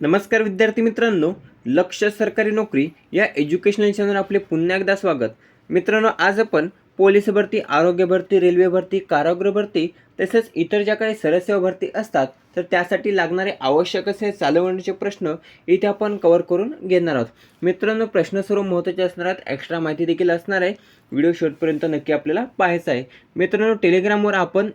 नमस्कार विद्यार्थी मित्रांनो लक्ष सरकारी नोकरी या एज्युकेशनल चॅनल आपले पुन्हा एकदा स्वागत. मित्रांनो आज आपण पोलीस भरती आरोग्य भरती रेल्वे भरती कारागृह भरती तसेच इतर ज्या काही सरसेवा भरती असतात तर त्यासाठी लागणारे आवश्यक असे चालवण्याचे प्रश्न इथे आपण कव्हर करून घेणार आहोत. मित्रांनो प्रश्न सर्व महत्त्वाचे असणार आहेत एक्स्ट्रा माहिती देखील असणार आहे. व्हिडिओ शेवटपर्यंत नक्की आपल्याला पाहायचा आहे. मित्रांनो टेलिग्रामवर आपण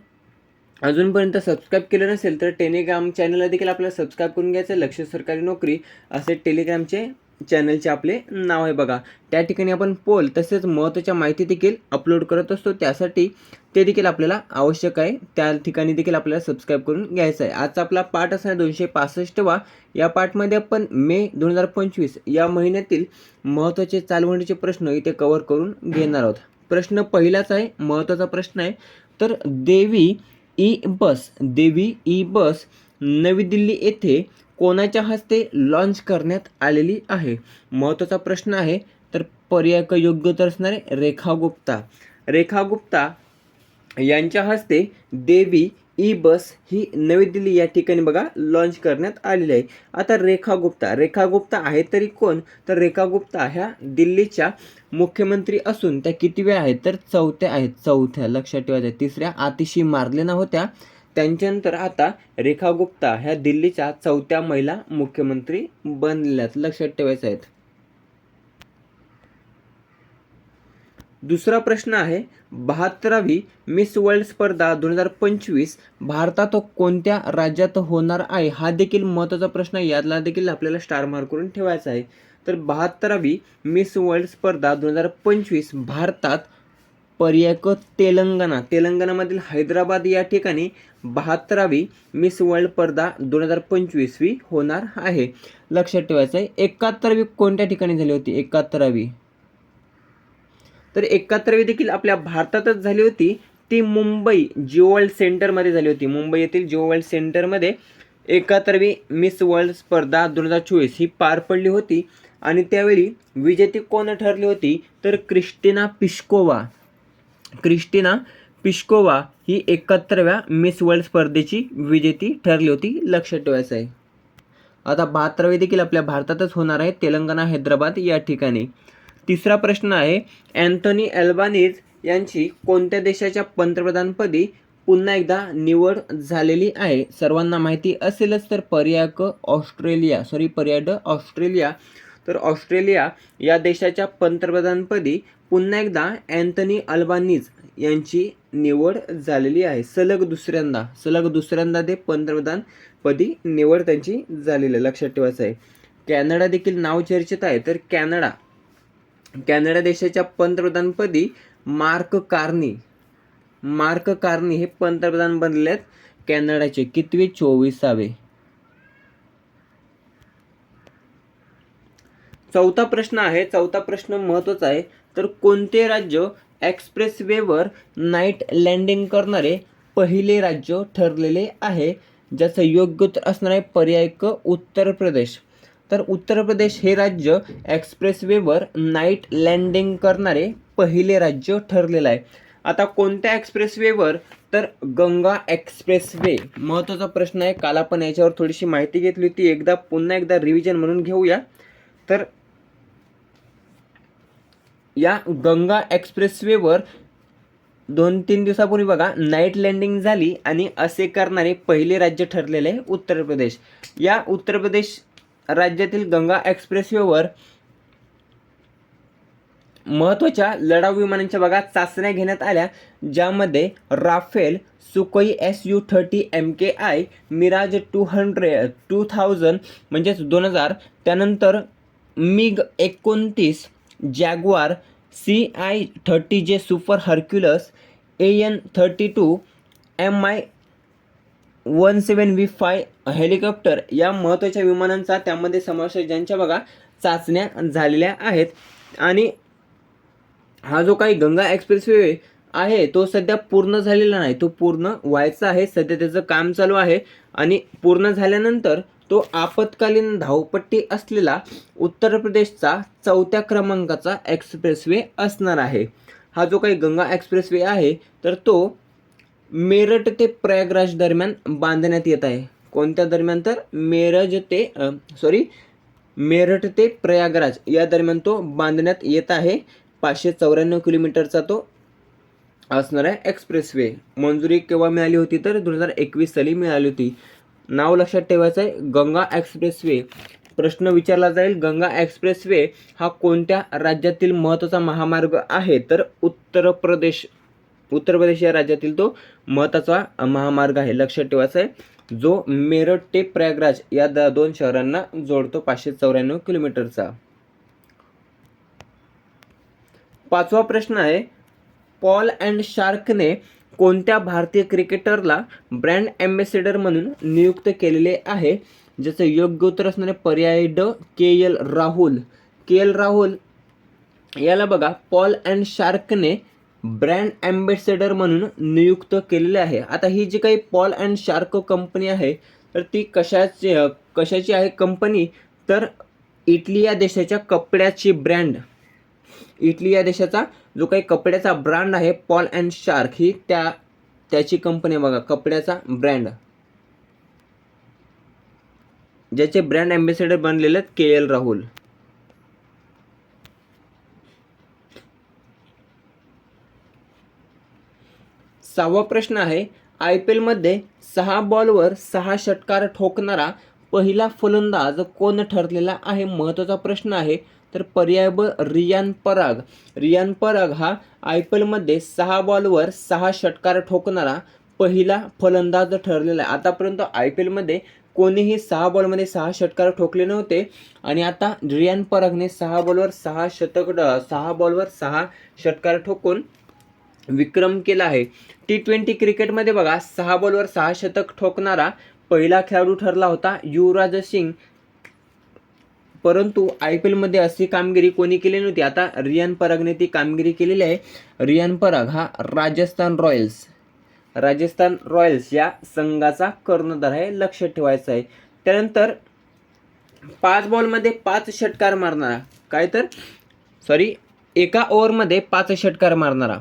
अजूनपर्यंत सबस्क्राईब केलं नसेल तर टेलिग्राम चॅनलला देखील आपल्याला सबस्क्राईब करून घ्यायचं. आहे. लक्ष सरकारी नोकरी असे टेलिग्रामचे चॅनलचे आपले नाव आहे बघा. त्या ठिकाणी आपण पोल तसेच महत्त्वाच्या माहिती देखील अपलोड करत असतो. त्यासाठी ते देखील आपल्याला आवश्यक आहे. त्या ठिकाणी देखील आपल्याला सबस्क्राईब करून घ्यायचं आहे. आजचा आपला पाठ असणार दोनशे पासष्टवा. या पाठमध्ये आपण मे दोन हजार पंचवीस या महिन्यातील महत्त्वाचे चालवणीचे प्रश्न इथे कव्हर करून घेणार आहोत. प्रश्न पहिलाच आहे. महत्त्वाचा प्रश्न आहे. तर देवी ई बस देवी ई बस नवी दिल्ली येथे कोणाच्या हस्ते लॉन्च करण्यात आलेली आहे? महत्त्वाचा प्रश्न आहे तर पर्याय योग्य उत्तर असणारे रेखा गुप्ता. रेखा गुप्ता यांच्या हस्ते देवी ई बस ही नवी दिल्ली या ठिकाणी बघा लॉन्च करण्यात आलेली आहे. आता रेखा गुप्ता रेखा गुप्ता आहे तरी कोण? तर रेखा गुप्ता ह्या दिल्लीच्या मुख्यमंत्री असून त्या किती वेळा आहेत? तर चौथ्या आहेत. चौथ्या लक्षात ठेवायच्या तिसऱ्या आतिशी मारलेना होत्या त्यांच्यानंतर आता रेखा गुप्ता ह्या दिल्लीच्या चौथ्या महिला मुख्यमंत्री बनलेल्या आहेत लक्षात ठेवायच्या आहेत दुसरा प्रश्न आहे बहात्तरावी मिस वर्ल्ड स्पर्धा दोन हजार पंचवीस भारतात कोणत्या राज्यात होणार आहे हा देखील महत्त्वाचा प्रश्न आहे. यातला देखील आपल्याला स्टार मार्क करून ठेवायचा आहे. तर बहात्तरावी मिस वर्ल्ड स्पर्धा दोन हजार पंचवीस भारतात पर्यायक तेलंगणा तेलंगणामधील हैदराबाद या ठिकाणी बहात्तरावी मिस वर्ल्ड स्पर्धा दोन हजार पंचवीसवी होणार आहे. लक्षात ठेवायचं आहे एकाहत्तरावी कोणत्या ठिकाणी झाली होती? एकाहत्तरावी. तर एकाहत्तरवी देखील आपल्या भारतातच झाली होती. ती मुंबई जिओ वर्ल्ड सेंटरमध्ये झाली होती. मुंबई येथील जिओ वर्ल्ड सेंटरमध्ये एकाहत्तरवी मिस वर्ल्ड स्पर्धा दोन हजार चोवीस ही पार पडली होती. आणि त्यावेळी विजेती कोण ठरली होती? तर क्रिस्टिना पिश्कोवा. क्रिस्टिना पिश्कोवा ही एकाहत्तराव्या मिस वर्ल्ड स्पर्धेची विजेती ठरली होती लक्षात ठेवायचं आहे. आता बहात्तरावी देखील आपल्या भारतातच होणार आहे. तेलंगणा हैदराबाद या ठिकाणी. तिसरा प्रश्न आहे अँथोनी अल्बानीज यांची कोणत्या देशाच्या पंतप्रधानपदी पुन्हा एकदा निवड झालेली आहे? सर्वांना माहिती असेलच तर पर्याय क ऑस्ट्रेलिया सॉरी पर्याय ड ऑस्ट्रेलिया. तर ऑस्ट्रेलिया या देशाच्या पंतप्रधानपदी पुन्हा एकदा अँथनी अल्बानीज यांची निवड झालेली आहे. सलग दुसऱ्यांदा सलग दुसऱ्यांदा ते पंतप्रधानपदी निवड त्यांची झालेली आहे. लक्षात ठेवायचं आहे. कॅनडा देखील नाव चर्चेत आहे तर कॅनडा कॅनडा देशाच्या पंतप्रधानपदी मार्क कार्नी. मार्क कार्नी हे पंतप्रधान बनले आहेत कॅनडाचे. कितवे? चोवीसावे. चौथा प्रश्न आहे. चौथा प्रश्न महत्त्वाचा आहे. तर कोणते राज्य एक्सप्रेस वेवर नाईट लँडिंग करणारे पहिले राज्य ठरलेले आहे? ज्याचं योग्य उत्तर असणार आहे पर्याय क उत्तर प्रदेश. तर उत्तर प्रदेश हे राज्य एक्सप्रेसवेवर नाईट लँडिंग करणारे पहिले राज्य ठरलेलं आहे. आता कोणत्या एक्सप्रेसवेवर? तर गंगा एक्सप्रेसवे. महत्त्वाचा प्रश्न आहे. काल आपण याच्यावर थोडीशी माहिती घेतली होती. एकदा पुन्हा एकदा रिव्हिजन म्हणून घेऊया. तर या गंगा एक्सप्रेसवेवर दोन तीन दिवसापूर्वी बघा नाईट लँडिंग झाली आणि असे करणारे पहिले राज्य ठरलेले आहे उत्तर प्रदेश. या उत्तर प्रदेश राज्यातील गंगा एक्सप्रेसवेवर महत्त्वाच्या लढाऊ विमानांच्या भागात चाचण्या घेण्यात आल्या ज्यामध्ये Rafale Sukhoi S U thirty M K I Mirage two hundred two thousand म्हणजेच दोन हजार त्यानंतर मिग एकोणतीस Jaguar C I thirty J super Hercules A N thirty two M I one seven V five helicopter या महत्त्वाच्या विमानांचा त्यामध्ये समावेश आहे ज्यांच्या बघा चाचण्या झालेल्या आहेत. आणि हा जो काही गंगा एक्सप्रेसवे आहे तो सध्या पूर्ण झालेला नाही. तो पूर्ण व्हायचा आहे सध्या त्याचं काम चालू आहे. आणि पूर्ण झाल्यानंतर तो आपत्कालीन धावपट्टी असलेला उत्तर प्रदेशचा चौथ्या क्रमांकाचा एक्सप्रेसवे असणार आहे. हा जो काही गंगा एक्सप्रेसवे आहे तर तो मेरठ ते प्रयागराज दरम्यान बांधण्यात येत आहे. कोणत्या दरम्यान तर? मेरज ते सॉरी मेरठ ते प्रयागराज या दरम्यान तो बांधण्यात येत आहे. पाचशे चौऱ्याण्णव किलोमीटरचा तो असणार आहे एक्सप्रेस वे मंजुरी केव्हा मिळाली होती तर? दोन हजार एकवीस साली मिळाली होती. नाव लक्षात ठेवायचं आहे गंगा एक्सप्रेस वे प्रश्न विचारला जाईल गंगा एक्सप्रेस वे हा कोणत्या राज्यातील महत्त्वाचा महामार्ग आहे? तर उत्तर प्रदेश उत्तर प्रदेश या राज्यातील तो महत्त्वाचा महामार्ग आहे. लक्षात ठेवायचा आहे जो मेरठ ते प्रयागराज या द दोन शहरांना जोडतो पाचशे चौऱ्याण्णव किलोमीटरचा. पाचवा प्रश्न आहे पॉल अँड शार्कने कोणत्या भारतीय क्रिकेटरला ब्रँड ॲम्बेसेडर म्हणून नियुक्त केलेले आहे? ज्याचं योग्य उत्तर असणारे पर्याय ड K L Rahul. K L Rahul याला बघा पॉल अँड शार्कने ब्रँड ॲम्बेसेडर म्हणून नियुक्त केलेले आहे. आता ही जी काही पॉल अँड शार्क कंपनी आहे तर ती कशाची कशाची आहे कंपनी? तर इटली या देशाच्या कपड्याची ब्रँड. इटली या देशाचा जो काही कपड्याचा ब्रँड आहे पॉल अँड शार्क ही त्या त्याची कंपनी आहे बघा कपड्याचा ब्रँड. ज्याचे ब्रँड ॲम्बेसेडर बनलेले आहेत के एल राहुल. सहावा प्रश्न आहे आय पी एलमध्ये सहा बॉलवर सहा षटकार ठोकणारा पहिला फलंदाज कोण ठरलेला आहे? महत्त्वाचा प्रश्न आहे. तर पर्याय ब रियान पराग. रियान पराग हा आय पी एलमध्ये सहा बॉलवर सहा षटकार ठोकणारा पहिला फलंदाज ठरलेला आहे. आतापर्यंत आय पी एलमध्ये कोणीही सहा बॉलमध्ये सहा षटकार ठोकले नव्हते. आणि आता रियान परागने सहा बॉलवर सहा शतक सहा बॉलवर सहा षटकार ठोकून विक्रम केला आहे. टी ट्वेंटी क्रिकेटमध्ये बघा सहा बॉलवर सहा शतक ठोकणारा पहिला खेळाडू ठरला होता युवराज सिंग. परंतु आय पी एलमध्ये अशी कामगिरी कोणी केली नव्हती. आता रियान परागने ती कामगिरी केलेली आहे. रियान पराग हा राजस्थान रॉयल्स. राजस्थान रॉयल्स या संघाचा कर्णधार आहे लक्ष ठेवायचं आहे. त्यानंतर पाच बॉलमध्ये पाच षटकार मारणारा. काय तर? सॉरी एका ओव्हरमध्ये पाच षटकार मारणारा.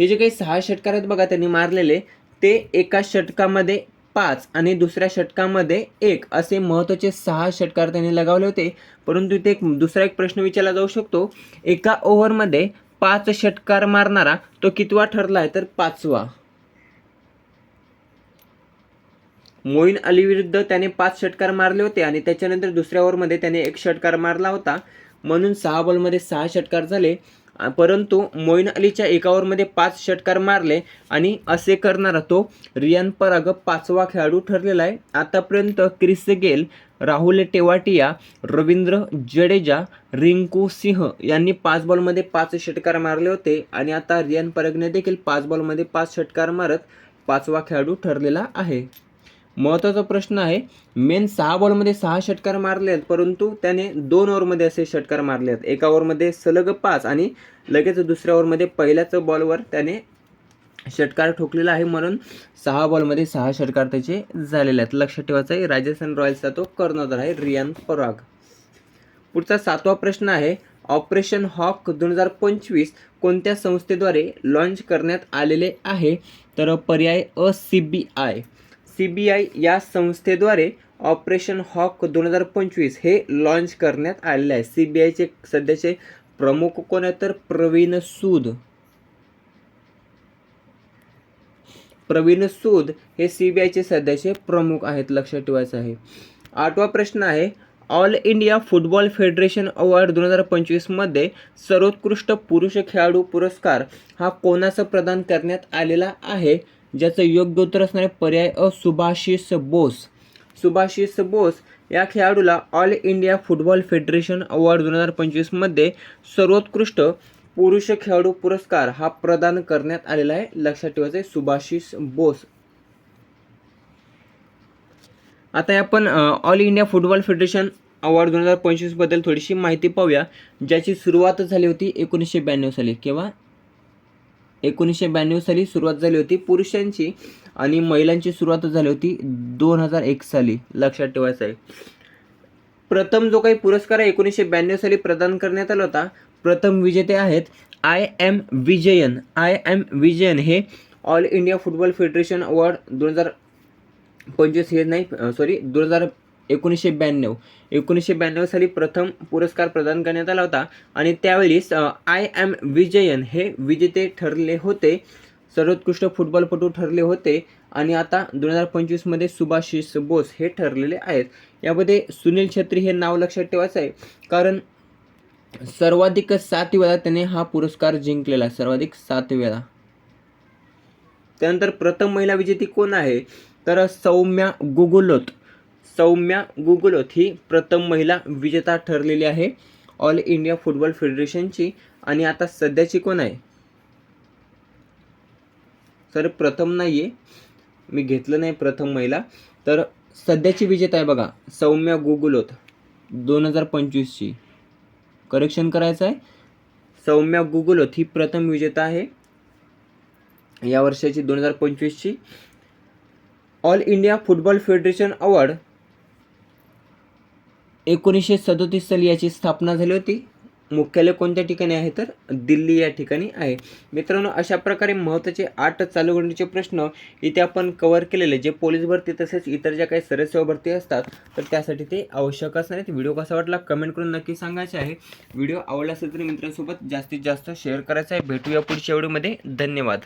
हे जे काही सहा षटकार आहेत बघा त्यांनी मारलेले ते एका षटकामध्ये पाच आणि दुसऱ्या षटकामध्ये एक असे महत्त्वाचे सहा षटकार त्यांनी लगावले होते. परंतु इथे एक दुसरा एक प्रश्न विचारला जाऊ शकतो. एका ओव्हरमध्ये पाच षटकार मारणारा तो कितवा ठरला आहे तर पाचवा. मोईन अली विरुद्ध त्याने पाच षटकार मारले होते आणि त्याच्यानंतर दुसऱ्या ओव्हरमध्ये त्याने एक षटकार मारला होता. म्हणून सहा बॉलमध्ये सहा षटकार झाले. परंतु मोईन अलीच्या एका ओव्हरमध्ये पाच षटकार मारले आणि असे करणारा तो रियान पराग पाचवा खेळाडू ठरलेला आहे. आतापर्यंत क्रिस गेल राहुल टेवाटिया रवींद्र जडेजा रिंकू सिंह यांनी पाच बॉलमध्ये पाच षटकार मारले होते आणि आता रियान परागने देखील पाच बॉलमध्ये पाच षटकार मारत पाचवा खेळाडू ठरलेला आहे. महत्त्वाचा प्रश्न आहे. मेन सहा बॉलमध्ये सहा षटकार मारले आहेत परंतु त्याने दोन ओव्हरमध्ये असे षटकार मारले आहेत एका ओव्हरमध्ये सलग पाच आणि लगेच दुसऱ्या ओव्हरमध्ये पहिल्याच बॉलवर त्याने षटकार ठोकलेला आहे म्हणून सहा बॉलमध्ये सहा षटकार त्याचे झालेले आहेत. लक्षात ठेवायचं आहे राजस्थान रॉयल्सचा तो कर्णधार आहे रियान पराग. पुढचा सातवा प्रश्न आहे ऑपरेशन हॉक दोन हजार पंचवीस कोणत्या संस्थेद्वारे लॉन्च करण्यात आलेले आहे? तर पर्याय अ C B I. C B I या संस्थेद्वारे ऑपरेशन हॉक दोन हजार पंचवीस हे लॉन्च करण्यात आलेले आहे. सी बी आयचे सध्याचे प्रमुख कोण आहेत तर प्रवीण सूद. प्रवीण सूद हे सी बी आयचे सध्याचे प्रमुख आहेत लक्षात ठेवायचं आहे. आठवा प्रश्न आहे All India Football Federation award दोन हजार पंचवीसमध्ये सर्वोत्कृष्ट पुरुष खेळाडू पुरस्कार हा कोणाचा प्रदान करण्यात आलेला आहे? ज्याचं योग्य उत्तर असणारे पर्याय अ सुभाषिस बोस. सुभाषिस बोस या खेळाडूला All India Football Federation award दोन हजार पंचवीसमध्ये सर्वोत्कृष्ट पुरुष खेळाडू पुरस्कार हा प्रदान करण्यात आलेला आहे. लक्षात ठेवायचं आहे सुभाषिस बोस. आता आपण All India Football Federation award दोन हजार पंचवीसबद्दल थोडीशी माहिती पाहूया. ज्याची सुरुवात झाली होती एकोणीसशे ब्याण्णव साली केव्हा एकोणीसशे ब्याण्णव साली सुरुवात झाली होती. पुरुषांची आणि महिलांची सुरुवात झाली होती दोन हजार एक साली. लक्षात ठेवायचं आहे. प्रथम जो काही पुरस्कार आहे एकोणीसशे ब्याण्णव साली प्रदान करण्यात आला होता प्रथम विजेते आहेत I M Vijayan. I M Vijayan हे All India Football Federation award दोन हजार पंचवीस हे नाही सॉरी दोन हजार एकोणीसशे ब्याण्णव. एकोणीसशे ब्याण्णव साली प्रथम पुरस्कार प्रदान करण्यात आला होता. आणि त्यावेळीस आय एम विजयन हे विजेते ठरले होते. सर्वोत्कृष्ट फुटबॉलपटू ठरले होते. आणि आता दोन हजार पंचवीसमध्ये सुभाषिस बोस हे ठरलेले आहेत. यामध्ये सुनील छत्री हे नाव लक्षात ठेवायचं आहे कारण सर्वाधिक सात वेळा त्याने हा पुरस्कार जिंकलेला आहे सर्वाधिक सात वेळा. त्यानंतर प्रथम महिला विजेती कोण आहे? तर सौम्या गुगुलोत. सौम्या गुगुलोत ही प्रथम महिला विजेता ठरलेली आहे. ऑल इंडिया फुटबॉल फेडरेशनची. आणि आता सध्याची कोण आहे? सर प्रथम नाही आहे मी घेतलं नाही प्रथम महिला. तर सध्याची विजेता आहे बघा सौम्या गुगुलोथ दोन हजार पंचवीसची. करेक्शन करायचं आहे. सौम्या गुगुलोत ही प्रथम विजेता आहे. या वर्षाची दोन हजार पंचवीसची. All India football federation award एकोणीसशे सदोतीस साली याची स्थापना झाली होती. मुख्यालय कोणत्या ठिकाणी आहे तर दिल्ली या ठिकाणी आहे. मित्रांनो अशा प्रकारे महत्त्वाचे आठ चालू घडणीचे प्रश्न इथे आपण कव्हर केलेले जे पोलीस भरती तसेच इतर ज्या काही सरसेवा भरती असतात तर त्यासाठी ते आवश्यक असणार आहेत. व्हिडिओ कसा वाटला कमेंट करून नक्की सांगायचे आहे. व्हिडिओ आवडला असेल तर मित्रांसोबत जास्तीत जास्त शेअर करायचा आहे. भेटूया पुढच्या व्हिडिओमध्ये धन्यवाद.